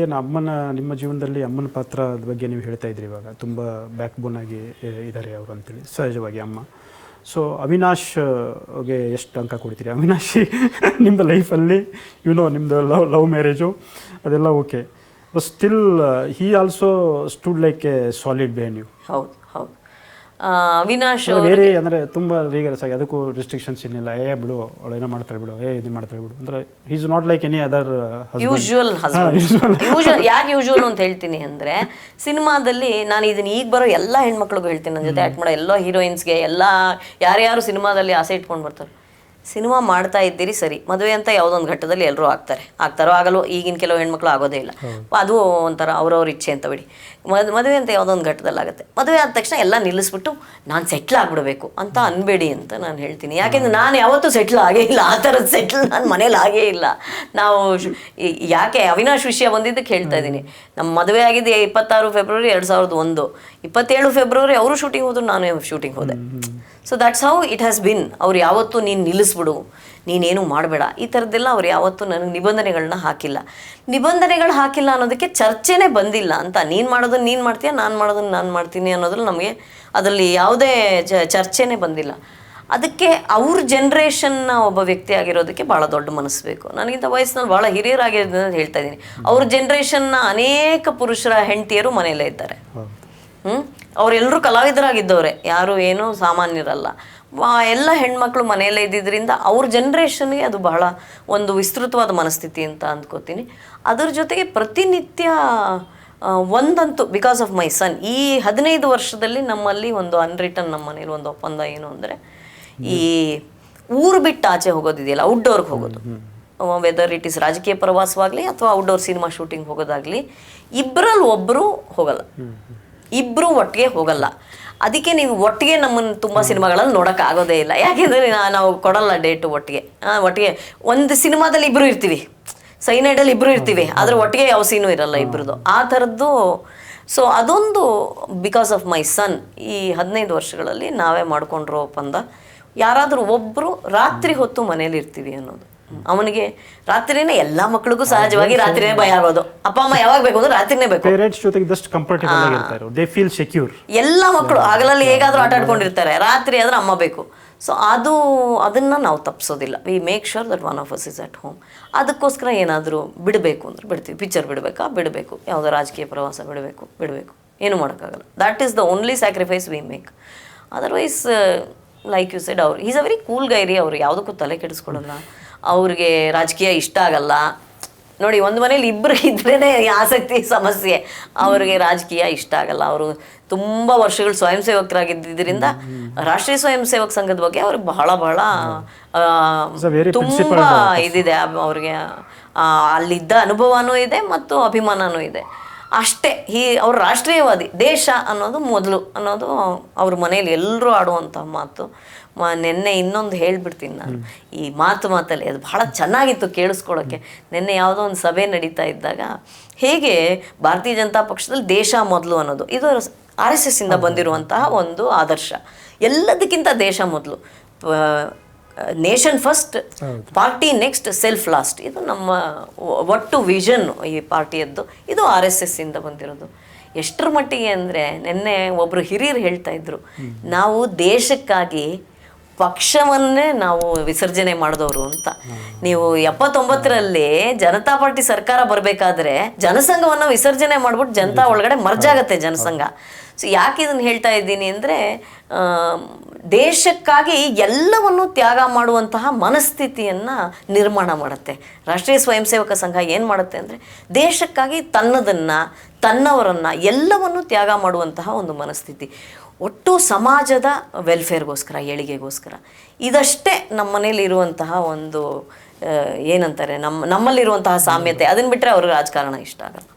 ಏನು ಅಮ್ಮನ, ನಿಮ್ಮ ಜೀವನದಲ್ಲಿ ಅಮ್ಮನ ಪಾತ್ರದ ಬಗ್ಗೆ ನೀವು ಹೇಳ್ತಾ ಇದ್ರಿ ಇವಾಗ. ತುಂಬ ಬ್ಯಾಕ್ ಬೋನ್ ಆಗಿ ಇದ್ದಾರೆ ಅವರು ಅಂತೇಳಿ. ಸಹಜವಾಗಿ ಅಮ್ಮ. ಸೊ ಅವಿನಾಶ್ಗೆ ಎಷ್ಟು ಅಂಕ ಕೊಡ್ತೀರಿ? ಅವಿನಾಶ್ ನಿಮ್ಮ ಲೈಫಲ್ಲಿ ಯುನೋ ನಿಮ್ಮದು ಲವ್ ಲವ್ ಮ್ಯಾರೇಜು ಅದೆಲ್ಲ okay but still he also stood like a solid bane you ಹೌದು. ವಿನಾಶ್ ಬೇರೆ ಅಂದರೆ ತುಂಬ ರೀಗರಸ್ ಆಗಿ ಅದಕ್ಕೂ ರಿಸ್ಟ್ರಿಕ್ಷನ್ಸ್ ಏನಿಲ್ಲ. ಏ ಬಿಡು ಅವಳು ಏನೋ ಮಾಡ್ತಾರೆ ಬಿಡು. ಏ ಇದು ಮಾಡ್ತಾರೆ ಬಿಡು. ಅಂದರೆ is not like any other usual usual ಯಾಕೆ ಯೂಶುವಲ್ ಅಂತ ಹೇಳ್ತೀನಿ ಅಂದ್ರೆ ಸಿನಿಮಾದಲ್ಲಿ ನಾನು ಇದನ್ನ ಈಗ ಬರೋ ಎಲ್ಲ ಹೆಣ್ಮಕ್ಳಿಗೂ ಹೇಳ್ತೀನಿ. ನನ್ನ ಜೊತೆ ಆಕ್ಟ್ ಮಾಡೋ ಎಲ್ಲ ಹೀರೋಯಿನ್ಸ್ಗೆ ಎಲ್ಲ ಯಾರ್ಯಾರು ಸಿನಿಮಾದಲ್ಲಿ ಆಸೆ ಇಟ್ಕೊಂಡು ಬರ್ತಾರೆ. ಸಿನಿಮಾ ಮಾಡ್ತಾ ಇದ್ದೀರಿ ಸರಿ. ಮದುವೆ ಅಂತ ಯಾವುದೊಂದು ಘಟ್ಟದಲ್ಲಿ ಎಲ್ಲರೂ ಆಗ್ತಾರೆ. ಆಗ್ತಾರೋ ಆಗಲೋ ಈಗಿನ ಕೆಲವು ಹೆಣ್ಮಕ್ಳು ಆಗೋದೇ ಇಲ್ಲ. ಅದು ಒಂಥರ ಅವ್ರವ್ರ ಇಚ್ಛೆ ಅಂತ ಬಿಡಿ. ಮದ್ ಮದುವೆ ಅಂತ ಯಾವುದೊಂದು ಘಟ್ಟದಲ್ಲಿ ಆಗುತ್ತೆ. ಮದುವೆ ಆದ ತಕ್ಷಣ ಎಲ್ಲ ನಿಲ್ಲಿಸ್ಬಿಟ್ಟು ನಾನು ಸೆಟ್ಲ್ ಆಗಿಬಿಡಬೇಕು ಅಂತ ಅನ್ಬೇಡಿ ಅಂತ ನಾನು ಹೇಳ್ತೀನಿ. ಯಾಕೆಂದ್ರೆ ನಾನು ಯಾವತ್ತೂ ಸೆಟ್ಲ್ ಆಗೇ ಇಲ್ಲ. ಆ ಥರದ ಸೆಟ್ಲ್ ನಾನು ಮನೇಲಿ ಆಗೇ ಇಲ್ಲ. ನಾವು ಶ್- ಯಾಕೆ ಅವಿನಾಶ್ ವಿಷಯ ಬಂದಿದ್ದಕ್ಕೆ ಹೇಳ್ತಾ ಇದ್ದೀನಿ. ನಮ್ಮ ಮದುವೆ ಆಗಿದ್ದು ಇಪ್ಪತ್ತಾರು ಫೆಬ್ರವರಿ ಎರಡು ಸಾವಿರದ ಒಂದು. ಇಪ್ಪತ್ತೇಳು ಫೆಬ್ರವರಿ ಅವರು ಶೂಟಿಂಗ್ ಹೋದ್ರು ನಾನು ಶೂಟಿಂಗ್ ಹೋದೆ. So that's how it has been ಅವ್ರು ಯಾವತ್ತೂ ನೀನು ನಿಲ್ಲಿಸ್ಬಿಡು. ನೀನೇನು ಮಾಡಬೇಡ. ಈ ಥರದ್ದೆಲ್ಲ ಅವ್ರು ಯಾವತ್ತೂ ನನಗೆ ನಿಬಂಧನೆಗಳನ್ನ ಹಾಕಿಲ್ಲ. ನಿಬಂಧನೆಗಳು ಹಾಕಿಲ್ಲ ಅನ್ನೋದಕ್ಕೆ ಚರ್ಚೆನೇ ಬಂದಿಲ್ಲ ಅಂತ. ನೀನು ಮಾಡೋದನ್ನ ನೀನು ಮಾಡ್ತೀಯ ನಾನು ಮಾಡೋದನ್ನ ನಾನು ಮಾಡ್ತೀನಿ ಅನ್ನೋದ್ರಲ್ಲಿ ನಮಗೆ ಅದರಲ್ಲಿ ಯಾವುದೇ ಚ- ಚರ್ಚೆನೇ ಬಂದಿಲ್ಲ. ಅದಕ್ಕೆ ಅವ್ರ ಜನ್ರೇಷನ್ನ ಒಬ್ಬ ವ್ಯಕ್ತಿ ಆಗಿರೋದಕ್ಕೆ ಭಾಳ ದೊಡ್ಡ ಮನಸ್ಸು ಬೇಕು. ನನಗಿಂತ ವಯಸ್ಸಿನಲ್ಲಿ ಭಾಳ ಹಿರಿಯರಾಗಿರೋದನ್ನ ಹೇಳ್ತಾ ಇದ್ದೀನಿ. ಅವ್ರ ಜನ್ರೇಷನ್ನ ಅನೇಕ ಪುರುಷರ ಹೆಂಡತಿಯರು ಮನೆಯಲ್ಲೇ ಇದ್ದಾರೆ. ಹ್ಮ್? ಅವರೆಲ್ಲರೂ ಕಲಾವಿದರಾಗಿದ್ದವ್ರೆ. ಯಾರು ಏನೂ ಸಾಮಾನ್ಯರಲ್ಲ. ಎಲ್ಲ ಹೆಣ್ಮಕ್ಳು ಮನೆಯಲ್ಲೇ ಇದ್ದಿದ್ದರಿಂದ ಅವ್ರ ಜನ್ರೇಷನ್ಗೆ ಅದು ಬಹಳ ಒಂದು ವಿಸ್ತೃತವಾದ ಮನಸ್ಥಿತಿ ಅಂತ ಅಂದ್ಕೋತೀನಿ. ಅದರ ಜೊತೆಗೆ ಪ್ರತಿನಿತ್ಯ ಒಂದಂತೂ ಬಿಕಾಸ್ ಆಫ್ ಮೈ ಸನ್ ಈ ಹದಿನೈದು ವರ್ಷದಲ್ಲಿ ನಮ್ಮಲ್ಲಿ ಒಂದು ಅನ್ರಿಟನ್ ನಮ್ಮ ಮನೇಲಿ ಒಂದು ಒಪ್ಪಂದ ಏನು ಅಂದರೆ ಈ ಊರು ಬಿಟ್ಟು ಆಚೆ ಹೋಗೋದಿದೆಯಲ್ಲ ಔಟ್ಡೋರ್ಗೆ ಹೋಗೋದು. ವೆದರ್ ಇಟ್ ಇಸ್ ರಾಜಕೀಯ ಪ್ರವಾಸವಾಗಲಿ ಅಥವಾ ಔಟ್ಡೋರ್ ಸಿನಿಮಾ ಶೂಟಿಂಗ್ ಹೋಗೋದಾಗಲಿ ಇಬ್ಬರಲ್ಲಿ ಒಬ್ಬರು ಹೋಗಲ್ಲ. ಇಬ್ಬರು ಒಟ್ಟಿಗೆ ಹೋಗಲ್ಲ. ಅದಕ್ಕೆ ನೀವು ಒಟ್ಟಿಗೆ ನಮ್ಮನ್ನು ತುಂಬ ಸಿನಿಮಾಗಳಲ್ಲಿ ನೋಡೋಕೆ ಆಗೋದೇ ಇಲ್ಲ. ಯಾಕೆಂದರೆ ನಾವು ಕೊಡಲ್ಲ ಡೇಟು ಒಟ್ಟಿಗೆ. ಒಟ್ಟಿಗೆ ಒಂದು ಸಿನಿಮಾದಲ್ಲಿ ಇಬ್ಬರು ಇರ್ತೀವಿ. ಸೈನೈಡಲ್ಲಿ ಇಬ್ಬರು ಇರ್ತೀವಿ. ಆದರೆ ಒಟ್ಟಿಗೆ ಯಾವ ಸೀನು ಇರಲ್ಲ ಇಬ್ಬರದು ಆ ಥರದ್ದು ಸೊ ಅದೊಂದು ಬಿಕಾಸ್ ಆಫ್ ಮೈ ಸನ್ ಈ ಹದಿನೈದು ವರ್ಷಗಳಲ್ಲಿ ನಾವೇ ಮಾಡ್ಕೊಂಡಿರೋ ಒಪ್ಪಂದ. ಯಾರಾದರೂ ಒಬ್ಬರು ರಾತ್ರಿ ಹೊತ್ತು ಮನೇಲಿ ಇರ್ತೀವಿ ಅನ್ನೋದು. ಅವನಿಗೆ ರಾತ್ರಿನೇ ಎಲ್ಲಾ ಮಕ್ಕಳಿಗೂ ಸಹಜವಾಗಿ ರಾತ್ರಿನೇ ಭಯ ಆಗೋದು. ಅಪ್ಪ ಅಮ್ಮ ಯಾವಾಗ ಬೇಕು ಅಂದ್ರೆ ರಾತ್ರಿನೇ ಬೇಕು. ಪೇರೆಂಟ್ಸ್ ಜೊತೆಗೆ ಇದ್ದಷ್ಟು ಕಂಫರ್ಟಬಲ್ ಆಗಿರ್ತಾರೆ ದೇ ಫೀಲ್ ಸೆಕ್ಯೂರ್ ಎಲ್ಲ ಮಕ್ಕಳು ಹಗಲಲ್ಲಿ ಹೇಗಾದ್ರೂ ಆಟ ಆಡ್ಕೊಂಡಿರ್ತಾರೆ. ರಾತ್ರಿ ಆದ್ರೆ ಅಮ್ಮ ಬೇಕು. ಸೊ ಅದು ಅದನ್ನ ನಾವು ತಪ್ಪಿಸೋದಿಲ್ಲ we make sure that one of us is at home ಅದಕ್ಕೋಸ್ಕರ ಏನಾದರೂ ಬಿಡಬೇಕು ಅಂದ್ರೆ ಬಿಡ್ತೀವಿ. ಪಿಕ್ಚರ್ ಬಿಡಬೇಕಾ? ಬಿಡಬೇಕು. ಯಾವುದೋ ರಾಜಕೀಯ ಪ್ರವಾಸ ಬಿಡಬೇಕು ಬಿಡಬೇಕು. ಏನು ಮಾಡೋಕ್ಕಾಗಲ್ಲ. That is the only sacrifice we make otherwise like you said ಅವ್ರು is a very cool guy ಅವರು ಯಾವುದಕ್ಕೂ ತಲೆ ಕೆಡಿಸ್ಕೊಳ್ಳಲ್ಲ. ಅವ್ರಿಗೆ ರಾಜಕೀಯ ಇಷ್ಟ ಆಗಲ್ಲ. ನೋಡಿ ಒಂದು ಮನೇಲಿ ಇಬ್ಬರು ಇದ್ರೇ ಆಸಕ್ತಿ ಸಮಸ್ಯೆ. ಅವರಿಗೆ ರಾಜಕೀಯ ಇಷ್ಟ ಆಗಲ್ಲ. ಅವರು ತುಂಬ ವರ್ಷಗಳು ಸ್ವಯಂ ಸೇವಕರಾಗಿದ್ದರಿಂದ ರಾಷ್ಟ್ರೀಯ ಸ್ವಯಂ ಸೇವಕ ಸಂಘದ ಬಗ್ಗೆ ಅವ್ರಿಗೆ ಬಹಳ ಬಹಳ ತುಂಬ ಇದಿದೆ. ಅವ್ರಿಗೆ ಅಲ್ಲಿದ್ದ ಅನುಭವನೂ ಇದೆ ಮತ್ತು ಅಭಿಮಾನನೂ ಇದೆ. ಅಷ್ಟೇ ಈ ಅವ್ರ ರಾಷ್ಟ್ರೀಯವಾದಿ ದೇಶ ಅನ್ನೋದು ಮೊದಲು ಅನ್ನೋದು ಅವ್ರ ಮನೆಯಲ್ಲಿ ಎಲ್ಲರೂ ಆಡುವಂಥ ಮಾತು. ಮ ನಿನ್ನೆ ಇನ್ನೊಂದು ಹೇಳ್ಬಿಡ್ತೀನಿ ನಾನು. ಈ ಮಾತು ಮಾತಲ್ಲಿ ಅದು ಭಾಳ ಚೆನ್ನಾಗಿತ್ತು ಕೇಳಿಸ್ಕೊಳ್ಳೋಕ್ಕೆ ನಿನ್ನೆ ಯಾವುದೋ ಒಂದು ಸಭೆ ನಡೀತಾ ಇದ್ದಾಗ ಹೇಗೆ ಭಾರತೀಯ ಜನತಾ ಪಕ್ಷದಲ್ಲಿ ದೇಶ ಮೊದಲು ಅನ್ನೋದು ಇದು ಆರ್ ಎಸ್ ಎಸ್ ಇಂದ ಬಂದಿರುವಂತಹ ಒಂದು ಆದರ್ಶ. ಎಲ್ಲದಕ್ಕಿಂತ ದೇಶ ಮೊದಲು. Nation first party next self last. ಇದು ನಮ್ಮ ಒಟ್ಟು ವಿಷನ್ ಈ ಪಾರ್ಟಿಯದ್ದು. ಇದು ಆರ್ ಎಸ್ ಎಸ್ ಇಂದ ಬಂದಿರೋದು. ಎಷ್ಟರ ಮಟ್ಟಿಗೆ ಅಂದರೆ ನಿನ್ನೆ ಒಬ್ಬರು ಹಿರಿಯರು ಹೇಳ್ತಾ ಇದ್ರು ನಾವು ದೇಶಕ್ಕಾಗಿ ಪಕ್ಷವನ್ನೇ ನಾವು ವಿಸರ್ಜನೆ ಮಾಡಿದವರು ಅಂತ. ನೀವು ಎಪ್ಪತ್ತೊಂಬತ್ತರಲ್ಲಿ ಜನತಾ ಪಾರ್ಟಿ ಸರ್ಕಾರ ಬರಬೇಕಾದ್ರೆ ಜನಸಂಘವನ್ನು ವಿಸರ್ಜನೆ ಮಾಡ್ಬಿಟ್ಟು ಜನತಾ ಒಳಗಡೆ ಮರ್ಜಾಗತ್ತೆ ಜನಸಂಘ. ಸೊ ಯಾಕೆ ಇದನ್ನು ಹೇಳ್ತಾ ಇದ್ದೀನಿ ಅಂದರೆ ದೇಶಕ್ಕಾಗಿ ಎಲ್ಲವನ್ನು ತ್ಯಾಗ ಮಾಡುವಂತಹ ಮನಸ್ಥಿತಿಯನ್ನು ನಿರ್ಮಾಣ ಮಾಡುತ್ತೆ. ರಾಷ್ಟ್ರೀಯ ಸ್ವಯಂ ಸೇವಕ ಸಂಘ ಏನು ಮಾಡುತ್ತೆ ಅಂದರೆ, ದೇಶಕ್ಕಾಗಿ ತನ್ನದನ್ನು, ತನ್ನವರನ್ನು ಎಲ್ಲವನ್ನು ತ್ಯಾಗ ಮಾಡುವಂತಹ ಒಂದು ಮನಸ್ಥಿತಿ. ಒಟ್ಟು ಸಮಾಜದ ವೆಲ್ಫೇರ್ಗೋಸ್ಕರ ಏಳಿಗೆಗೋಸ್ಕರ. ಇದಷ್ಟೇ ನಮ್ಮ ಮನೇಲಿ ಇರುವಂತಹ ಒಂದು ಏನಂತಾರೆ ನಮ್ಮ ನಮ್ಮಲ್ಲಿರುವಂತಹ ಸಾಮ್ಯತೆ. ಅದನ್ನು ಬಿಟ್ಟರೆ ಅವ್ರಿಗೆ ರಾಜಕಾರಣ ಇಷ್ಟ ಆಗಲ್ಲ.